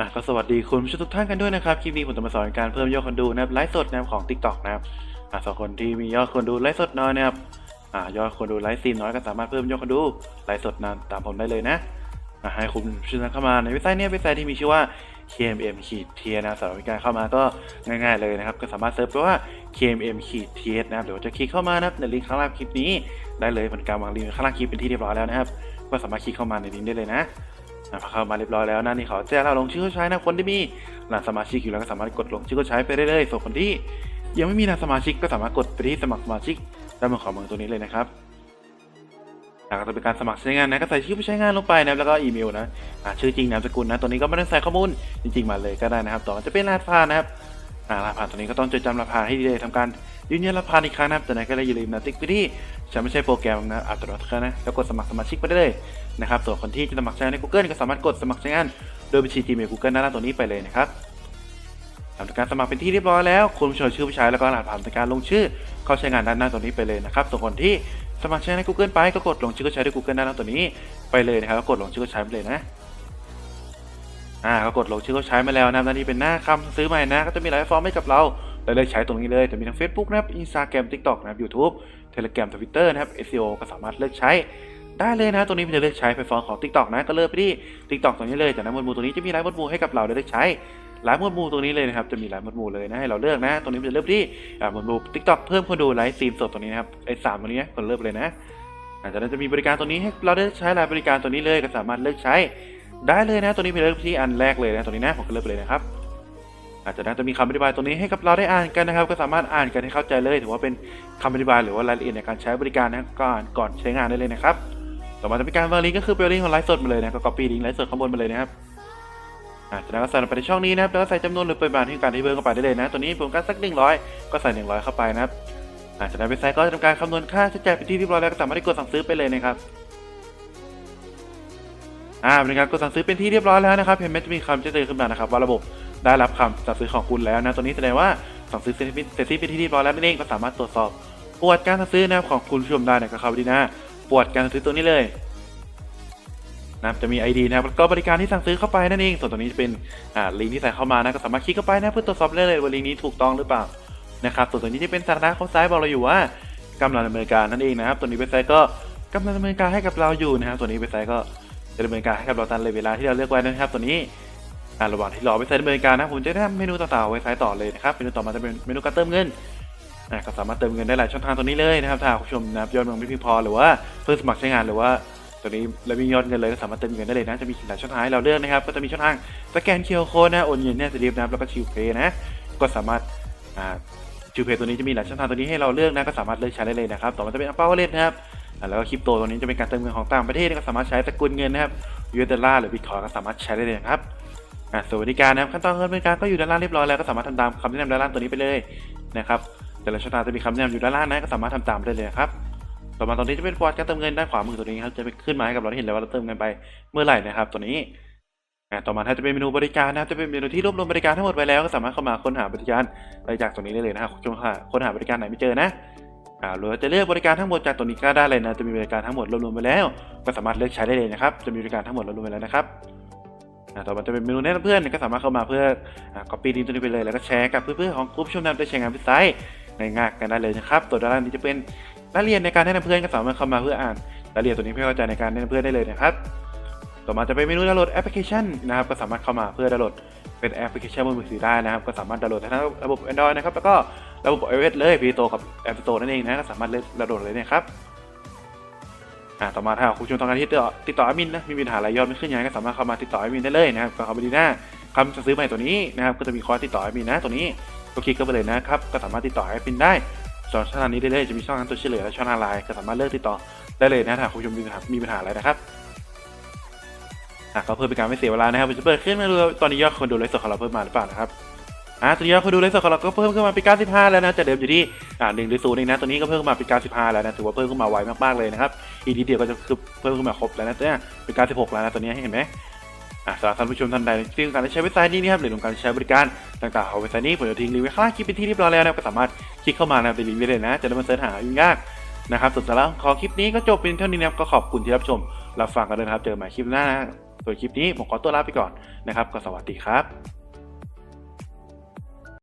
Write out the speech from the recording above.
อะก็สวัสดีคุณผู้ชมทุกท่านกันด้วยนะครับ คลิปนี้ผมจะมาสอนการเพิ่มยอดคนดูนะครับไลฟ์สดนะครับของ TikTok นะครับอะสำหรับคนที่มียอดคนดูไลฟ์สดน้อยนะครับอะยอดคนดูไลฟ์สตรีมน้อยก็สามารถเพิ่มยอดคนดูไลฟ์สดนะตามผมได้เลยนะอะให้คุณผู้ชมเข้ามาในเว็บไซต์เนี้เว็บไซต์ที่มีชื่อว่า KMM ขีดเทียนะสำหรับการเข้ามาก็ง่ายๆเลยนะครับ ก็สามารถเซิร์ชไปว่า KMM ขีดเทียนะครับเดี๋ยวจะคลิกเข้ามานะครับในลิงก์ข้างล่างคลิปนี้ได้เลยเหมือนการวางลิงก์ข้างล่างคลิปเป็นที่เรียบร้อยแล้วนะครับ ก็สามารถคลิกเข้ามาในลิงก์ได้เลยนะ พอเข้ามาเรียบร้อยแล้วนะนี่เขาแจ้งเราลงชื่อกู้ใช้นะคนที่มีรหัสสมาชิกอยู่แล้วก็สามารถกดลงชื่อกู้ใช้ไปเรื่อยๆส่วนคนที่ ยังไม่มีรหัสสมาชิกก็สามารถกดไปที่สมัครสมาชิกด้านบนขวามือตัวนี้เลยนะครับหลักจะเป็นการสมัครใช้งานนะก็ใส่ชื่อผู้ใช้งานลงไปนะแล้วก็อีเมลนะะชื่อจริงนามสกุลนะตัวนี้ก็ไม่ต้องใส่ข้อมูลจริงๆมาเลยก็ได้นะครับ ต่อจะเป็นรหัสผ่านนะครับ อ่ารหัสผ่าตัวนี้ก็ต้องจดจำรหัสผ่าให้ดีเลยทำการยืนยันรหัสผ่าอีกครั้งนะครับแต่ไหนก็ได้อย่าลืมนะติ๊กไปที่ฉันไม่ใช่โปรแกรมนะอัตโนมัตินะแล้วกดสมัครสมาชิกไปได้เลยนะครับส่วนคนที่จะสมัครใช้งานใน Google ก็สามารถกดสมัครใช้งานโดยบัญชี Gmail Google หน้าหน้าตัวนี้ไปเลยนะครับทำการสมัครเป็นที่เรียบร้อยแล้วคุณผู้ชมชื่อผู้ใช้แล้วก็รหัสผ่านการลงชื่อเข้าใช้งานด้านหน้าตัวนี้ไปเลยนะครับส่วนคนที่สมัครใช้งานใน Google ไปก็กดลงชื่อเข้าใช้ด้วย Google หน้าตัวนี้ไปเลยนะครับแล้วกดลงชื่อเข้าใช้ไปเลยนะ อ่าก็กดลงชื่อเขาใช้มาแล้วนะครับหน้านี้เป็นหน้าคำซื้อใหม่นะ ก็จะมีหลายฟอร์มให้กับเราเราเลือกใช้ตรงนี้เลยจะมีทั้ง Facebook นะครับ Instagram TikTok นะครับ YouTube Telegram Twitter นะครับ SEO ก็สามารถเลือกใช้ได้เลยนะตัวนี้มันจะเลือกใช้แพลตฟอร์มของ TikTok นะ ก็เลือกไปที่ TikTok ตรงนี้เลย จากนั้นหมวดหมู่ตัวนี้จะมีหลายหมวดหมู่ให้กับเราได้เลือกใช้หลายหมวดหมู่ตรงนี้เลยนะครับ จะมีหลายหมวดหมู่เลยนะ ให้เราเลือกนะ ตรงนี้มันจะเลือกที่หมวดหมู่ TikTok เพิ่มคนดูไลฟ์สตรีมสดตรงนี้นะครับ ไอ้สามตัวนี้คนเลือกเลยนะจากนั้นจะมีบริการตัวนี้ให้เราได้ใช้หลายบริการตัวนี้เลย ก็สามารถเลือกใช้ ได้เลยนะตัวนี้เป็นเลือกไปที่อันแรกเลยนะตัวนี้นะผมก็เลือกไปเลยนะครับอาจจะนั้นจะมีคำอธิบายตรงนี้ให้กับเราได้อ่านกันนะครับ ก็สามารถอ่านกันให้เข้าใจเลย ถือว่าเป็นคำอธิบายหรือว่ารายละเอียดในการใช้บริการนะก่อนก่อนใช้งานได้เลยนะครับต่อมาจะเป็นการวางลิงก์ก็คือเป็นลิงก์ของไลฟ์สดมาเลยนะก็ copy ลิงก์ไลฟ์สดข้างบนมาเลยนะครับอาจากนั้นก็ใส่ลงไปในช่องนี้นะครับแล้วก็ใส่จำนวนหรือปริมาณที่ต้องการที่เพิ่มเข้าไปได้เลยนะ ตัวนี้ผมการสัก 100 ก็ใส่ 100 เข้าไปนะครับอาจากนั้นเว็บไซต์ก็จะทำการคำนวณค่าใช้จ่ายเป็นที่เรียบร้อยแล้วก็สามารถที่กดสั่งซื้อไปเลยนะครับ อ่าเป็นการกดสั่งซื้อเป็นที่เรียบร้อยแล้วนะครับเห็นไหมจะมีคำแจ้งเตือนขึ้นมานะครับว่าระบบได้รับคำสั่งซื้อของคุณแล้วนะตัวนี้แสดงว่าสั่งซื้อเสร็จเสร็จสิ้นเป็นที่เรียบร้อยแล้วนั่นเองก็สามารถตรวจสอบปวัติการสั่งซื้อนะครับของคุณผู้ชมได้นะก็เข้าไปที่หน้าปวัติการสั่งซื้อตัวนี้เลยนะครับจะมี ID นะครับแล้วก็บริการที่สั่งซื้อเข้าไปนั่นเองส่วนตัวนี้จะเป็นอ่าลิงก์ที่ใส่เข้ามานะก็สามารถคลิกเข้าไปนะเพื่อตรวจสอบได้เลยว่าลิงก์นี้ถูกต้องหรือเปล่านะครับส่วนตัวนี้จะเป็นสถานะของซ้ายบอกเราอยู่ว่ากำลังดำเนินการนั่นเองนะครับ ตัวนี้เว็บไซต์ก็กำลังดำเนินการให้กับเราอยู่นะครับตัวนี้เว็บไซต์ก็ จะดำเนินการให้กับเราตามเลเวลาที่เราเลือกไว้นะครับ ตัวนี้ระหว่างที่รอเว็บไซต์ดำเนินการนะผมจะได้เมนูต่างๆเว็บไซต์ต่อเลยนะครับเมนูต่อมาจะเป็นเมนูการเติมเงินอ่าก็สามารถเติมเงินได้หลายช่องทางตัวนี้เลยนะครับถ้าผู้ชมนะครับยอดเงินไม่เพียงพอหรือว่าเพิ่งสมัครใช้งานหรือว่าตัวนี้แล้วมียอดเงินเลยก็สามารถเติมเงินได้เลยนะจะมีหลายช่องทางให้เราเลือกนะครับก็จะมีช่องทางสแกนเคอร์โค้ดนะโอนเงินเนี่ยสลิปนะครับแล้วก็ชิวเพย์นะก็สามารถอ่าชิวเพย์ตัวนี้จะมีหลายช่องทางตัวนี้ให้เราเลือกนะก็สามารถเลือกใช้ได้เลยนะครับต่อมาจะเป็นอัปเปอร์เลทนะครับ แล้วก็คริปโตตัวนี้จะเป็นการเติมเงินของต่างประเทศก็สามารถใช้สกุลเงินนะครับยูเอสดอลลาร์หรือบิตคอยก็สามารถใช้ได้เลยครับอะสวัสดิการนะครับขั้นตอนการบริการก็อยู่ด้านล่างเรียบร้อยแล้วก็สามารถทำตามคำแนะนำด้านล่างตัวนี้ไปเลยนะครับแต่ละช่องทางจะมีคำแนะนำอยู่ด้านล่างนะก็สามารถทำตามได้เลยครับต่อมาตรงนี้จะเป็นประวัติการเติมเงินด้านขวามือตัวนี้ครับจะขึ้นมาให้กับเราเห็นเลยว่าเราเติมเงินไปเมื่อไหร่นะครับ ตัวนี้อะต่อมาถ้าจะเป็นเมนูบริการนะครับจะเป็นเมนูที่รวบรวมบริการทั้งหมดไว้แล้วก็สามารถเข้ามาค้นหาบริการได้จากตรงนี้ได้เลยนะครับค้นหาบริการไหนไม่เจอนะ อ่าหรือว่าจะเลือกบริการทั้งหมดจากตัวนี้ก็ได้เลยนะจะมีบริการทั้งหมดรวมๆไปแล้ว ก็สามารถเลือกใช้ได้เลยนะครับจะมีบริการทั้งหมดรวมๆไปแล้วนะครับต่อมาจะเป็นเมนูแนะนำเพื่อนก็สามารถเข้ามาเพื่ออ่า copy ลิงก์ตัวนี้ไปเลยแล้วก็แชร์กับเพื่อนๆของกลุ่มผู้ชมนำได้ใช้งานเว็บไซต์ง่ายๆกันได้เลยนะครับตัวด้านล่างนี้จะเป็นรายละเอียดในการแนะนำเพื่อนก็สามารถเข้ามาเพื่ออ่านรายละเอียดตัวนี้เพื่อเข้าใจในการแนะนำเพื่อนได้เลยนะครับ ต่อมาจะเป็นเมนูดาวน์โหลดแอปพลิเคชันนะครับก็สามารถเข้ามาเพื่อดาวน์โหลดเป็นแอปพลิเคชันบนมือถือได้นะครับ ก็สามารถดาวน์โหลดทั้งระบบ Android นะครับแล้วก็ ระบบ iOS เลย Play Store กับ App Store นั่นเองนะก็สามารถเลือกดาวน์โหลดเลยนะครับอ่าต่อมาถ้าคุณผู้ชมต้องการที่ติดต่อติดต่อแอดมินนะมีปัญหาอะไรยอดไม่ขึ้นยังก็สามารถเข้ามาติดต่อแอดมินได้เลยนะครับก็เข้าไปดีหน้าคำสั่งซื้อใหม่ตัวนี้นะครับก็จะมีคอร์สติดต่อแอดมินนะตัวนี้ก็คลิกเข้าไปเลยนะครับก็สามารถติดต่อแอดมินได้สองช่องทางนี้ได้เลยจะมีช่องทางตัวช่วยเหลือและช่องทางไลน์ก็สามารถเลือกติดต่อได้เลยนะถ้าคุณผู้ชมมีปัญหามีปัญหาอะไรนะครับอะก็เพื่อเป็นการไม่เสียเวลานะครับผมจะเปิดขึ้นมาดูตอนนี้ยอดคนดูไลฟ์สดของเราเพิ่มมาหรือเปล่านะครับ อะตอนนี้ยอดคนดูไลฟ์สดของเราก็เพิ่มขึ้นมาเป็น95 แล้วนะจากเดิมอยู่ที่อ่าหนึ่งหรือศูนย์เองนะตัวนี้ก็เพิ่มขึ้นมาเป็น95 แล้วนะถือว่าเพิ่มขึ้นมาไวมากๆเลยนะครับอีกทีเดียวก็จะคือเพิ่มขึ้นมาครบแล้วนะเนี่ยเป็นการ16แล้วนะตัวนี้เห็นไหมอะสำหรับท่านผู้ชมท่านใดที่ต้องการใช้เว็บไซต์นี้นะครับหรือต้องการใช้บริการต่างๆของเว็บไซต์นี้ผมจะทิ้งลิงก์ไว้ข้างล่างคลิปเป็นที่เรียบร้อยแล้วนะก็สามารถคลิกเข้ามานะเป็นลิงก์ได้เลยนะจะได้มาเสิร์ชหายุ่งยากนะครับส่วนสาระของคลิปนี้ก็จบเป็นเท่านี้นะครับก็ขอบคุณที่รับชมรับฟังกันเลยนะครับเจอใหม่คลิปหน้านะส่วนคลิปนี้ผมขอตัวลาไปก่อนนะครับก็สวัสดีครับ